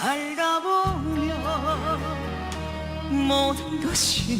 살다 보면 모든 것이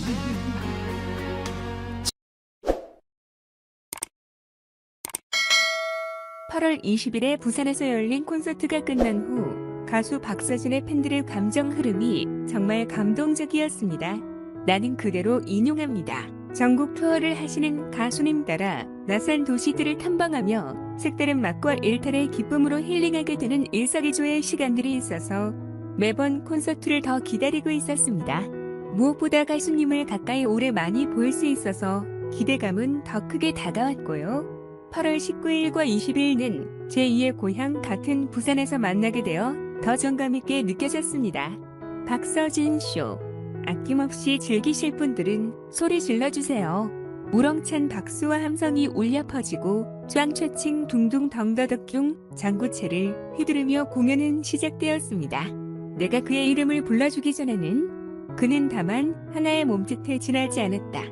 8월 20일에 부산에서 열린 콘서트가 끝난 후 가수 박서진의 팬들의 감정 흐름이 정말 감동적이었습니다. 나는 그대로 인용합니다. 전국 투어를 하시는 가수님 따라 낯선 도시들을 탐방하며 색다른 맛과 일탈의 기쁨으로 힐링하게 되는 일석이조의 시간들이 있어서 매번 콘서트를 더 기다리고 있었습니다. 무엇보다 가수님을 가까이 오래 많이 볼 수 있어서 기대감은 더 크게 다가왔고요. 8월 19일과 20일은 제2의 고향 같은 부산에서 만나게 되어 더 정감 있게 느껴졌습니다. 박서진 쇼. 아낌없이 즐기실 분들은 소리 질러주세요. 우렁찬 박수와 함성이 울려 퍼지고 짱최칭 둥둥 덩더덕흉 장구채를 휘두르며 공연은 시작되었습니다. 내가 그의 이름을 불러주기 전에는 그는 다만 하나의 몸짓에 지나지 않았다.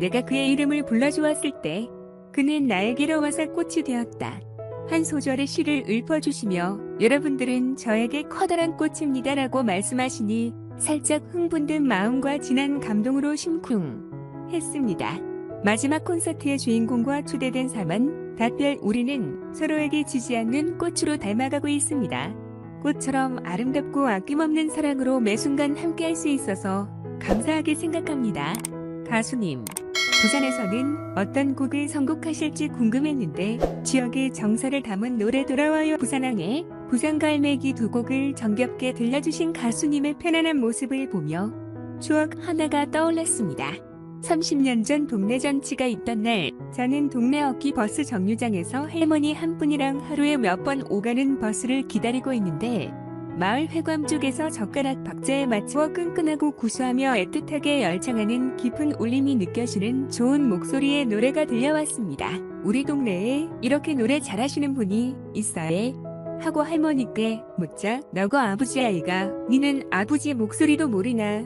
내가 그의 이름을 불러주었을 때 그는 나에게로 와서 꽃이 되었다. 한 소절의 시를 읊어주시며 여러분들은 저에게 커다란 꽃입니다라고 말씀하시니 살짝 흥분된 마음과 진한 감동으로 심쿵 했습니다. 마지막 콘서트의 주인공과 초대된 사만 답별 우리는 서로에게 지지 않는 꽃으로 닮아가고 있습니다. 꽃처럼 아름답고 아낌없는 사랑으로 매 순간 함께할 수 있어서 감사하게 생각합니다. 가수님, 부산에서는 어떤 곡을 선곡하실지 궁금했는데 지역의 정서를 담은 노래 돌아와요 부산항에 부산갈매기 두 곡을 정겹게 들려주신 가수님의 편안한 모습을 보며 추억 하나가 떠올랐습니다. 30년 전 동네 잔치가 있던 날 저는 동네 어기 버스 정류장에서 할머니 한 분이랑 하루에 몇 번 오가는 버스를 기다리고 있는데 마을 회관 쪽에서 젓가락 박자에 맞추어 끈끈하고 구수하며 애틋하게 열창하는 깊은 울림이 느껴지는 좋은 목소리의 노래가 들려왔습니다. 우리 동네에 이렇게 노래 잘하시는 분이 있어요. 하고 할머니께 묻자 너고 아버지 아이가 니는 아버지 목소리도 모르나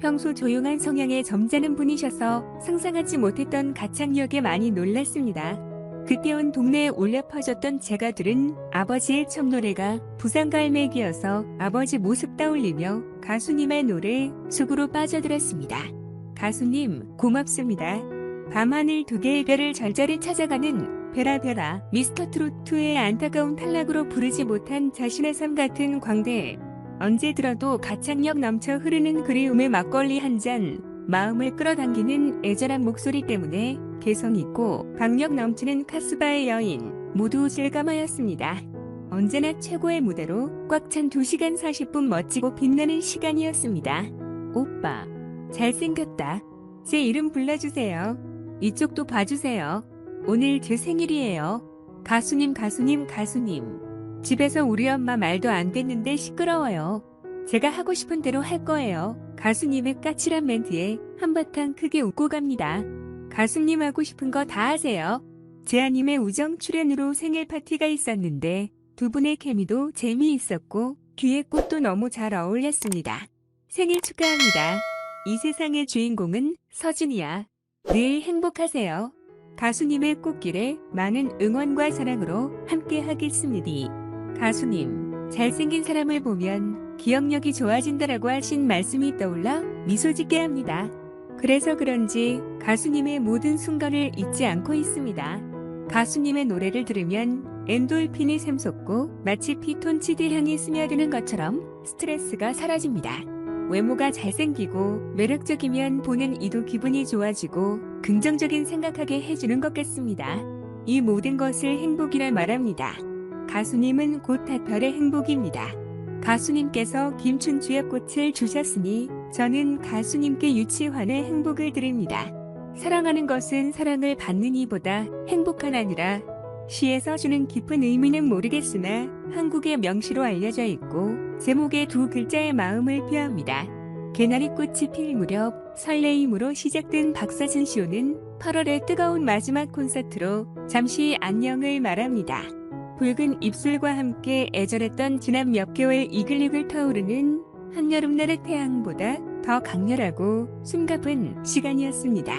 평소 조용한 성향의 점잖은 분이셔서 상상하지 못했던 가창력에 많이 놀랐습니다. 그때 온 동네에 울려 퍼졌던 제가 들은 아버지의 첫 노래가 부산갈매기여서 아버지 모습 떠올리며 가수님의 노래 속으로 빠져들었습니다. 가수님 고맙습니다. 밤하늘 두 개의 별을 절절히 찾아가는 베라 베라 미스터 트로트의 안타까운 탈락으로 부르지 못한 자신의 삶 같은 광대 언제 들어도 가창력 넘쳐 흐르는 그리움의 막걸리 한 잔 마음을 끌어당기는 애절한 목소리 때문에 개성 있고 박력 넘치는 카스바의 여인 모두 실감하였습니다. 언제나 최고의 무대로 꽉 찬 2시간 40분 멋지고 빛나는 시간이었습니다. 오빠 잘생겼다. 제 이름 불러주세요. 이쪽도 봐주세요. 오늘 제 생일이에요. 가수님 가수님 가수님. 집에서 우리 엄마 말도 안 됐는데 시끄러워요. 제가 하고 싶은 대로 할 거예요. 가수님의 까칠한 멘트에 한바탕 크게 웃고 갑니다. 가수님 하고 싶은 거 다 하세요. 제아님의 우정 출연으로 생일 파티가 있었는데 두 분의 케미도 재미있었고 귀에 꽃도 너무 잘 어울렸습니다. 생일 축하합니다. 이 세상의 주인공은 서준이야. 늘 행복하세요. 가수님의 꽃길에 많은 응원과 사랑으로 함께 하겠습니다. 가수님, 잘생긴 사람을 보면 기억력이 좋아진다라고 하신 말씀이 떠올라 미소 짓게 합니다. 그래서 그런지 가수님의 모든 순간을 잊지 않고 있습니다. 가수님의 노래를 들으면 엔돌핀이 샘솟고 마치 피톤치드 향이 스며드는 것처럼 스트레스가 사라집니다. 외모가 잘생기고 매력적이면 보는 이도 기분이 좋아지고 긍정적인 생각하게 해주는 것 같습니다. 이 모든 것을 행복이라 말합니다. 가수님은 곧 다별의 행복입니다. 가수님께서 김춘주의 꽃을 주셨으니 저는 가수님께 유치환의 행복을 드립니다. 사랑하는 것은 사랑을 받는 이보다 행복한 아니라 시에서 주는 깊은 의미는 모르겠으나 한국의 명시로 알려져 있고 제목의 두 글자의 마음을 표합니다. 개나리 꽃이 필 무렵 설레임으로 시작된 박서진 쇼는 8월의 뜨거운 마지막 콘서트로 잠시 안녕을 말합니다. 붉은 입술과 함께 애절했던 지난 몇 개월 이글이글 타오르는 한여름날의 태양보다 더 강렬하고 숨가쁜 시간이었습니다.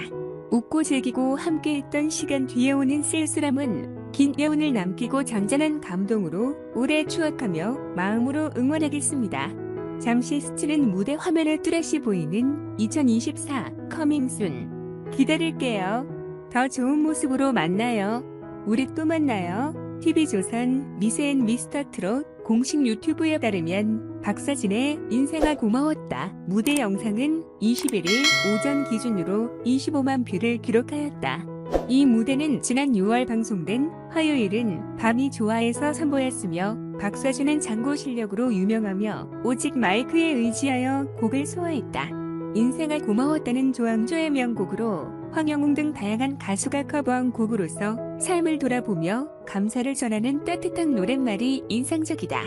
웃고 즐기고 함께했던 시간 뒤에 오는 쓸쓸함은 긴 여운을 남기고 장전한 감동으로 오래 추억하며 마음으로 응원하겠습니다. 잠시 스치는 무대 화면에 뚜렷이 보이는 2024 커밍순. 기다릴게요. 더 좋은 모습으로 만나요. 우리 또 만나요. TV조선 미세앤 미스터 트롯 공식 유튜브에 따르면 박서진의 인생아 고마웠다 무대 영상은 21일 오전 기준으로 25만 뷰를 기록하였다. 이 무대는 지난 6월 방송된 화요일은 밤이 좋아해서 선보였으며 박서진은 장고 실력으로 유명하며 오직 마이크에 의지하여 곡을 소화했다. 인생아 고마웠다는 조항조의 명곡으로 황영웅 등 다양한 가수가 커버한 곡으로서 삶을 돌아보며 감사를 전하는 따뜻한 노랫말이 인상적이다.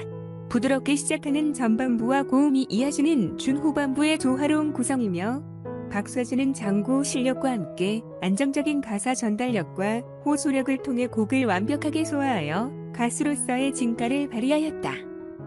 부드럽게 시작하는 전반부와 고음이 이어지는 중후반부의 조화로운 구성이며 박서진은 장구 실력과 함께 안정적인 가사 전달력과 호소력을 통해 곡을 완벽하게 소화하여 가수로서의 진가를 발휘하였다.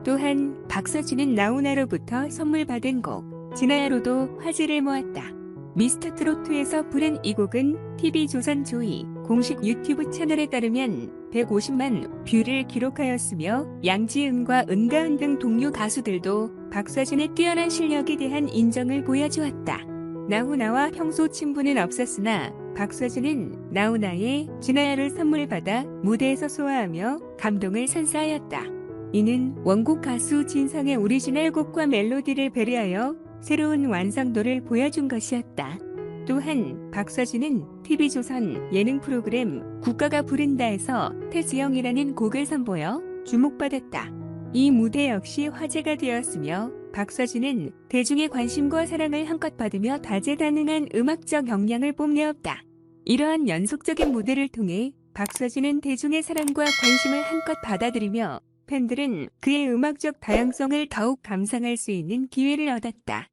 또한 박서진은 나훈아로부터 선물 받은 곡 진아야로도 화제를 모았다. 미스터 트로트에서 부른 이 곡은 TV조선 조이 공식 유튜브 채널에 따르면 150만 뷰를 기록하였으며 양지은과 은가은 등 동료 가수들도 박서진의 뛰어난 실력에 대한 인정을 보여주었다. 나훈아와 평소 친분은 없었으나 박서진은 나훈아의 진아야를 선물 받아 무대에서 소화하며 감동을 선사하였다. 이는 원곡 가수 진성의 오리지널 곡과 멜로디를 배려하여 새로운 완성도를 보여준 것이었다. 또한 박서진은 TV조선 예능 프로그램 국가가 부른다에서 태수영이라는 곡을 선보여 주목받았다. 이 무대 역시 화제가 되었으며 박서진은 대중의 관심과 사랑을 한껏 받으며 다재다능한 음악적 역량을 뽐내었다. 이러한 연속적인 무대를 통해 박서진은 대중의 사랑과 관심을 한껏 받아들이며 팬들은 그의 음악적 다양성을 더욱 감상할 수 있는 기회를 얻었다.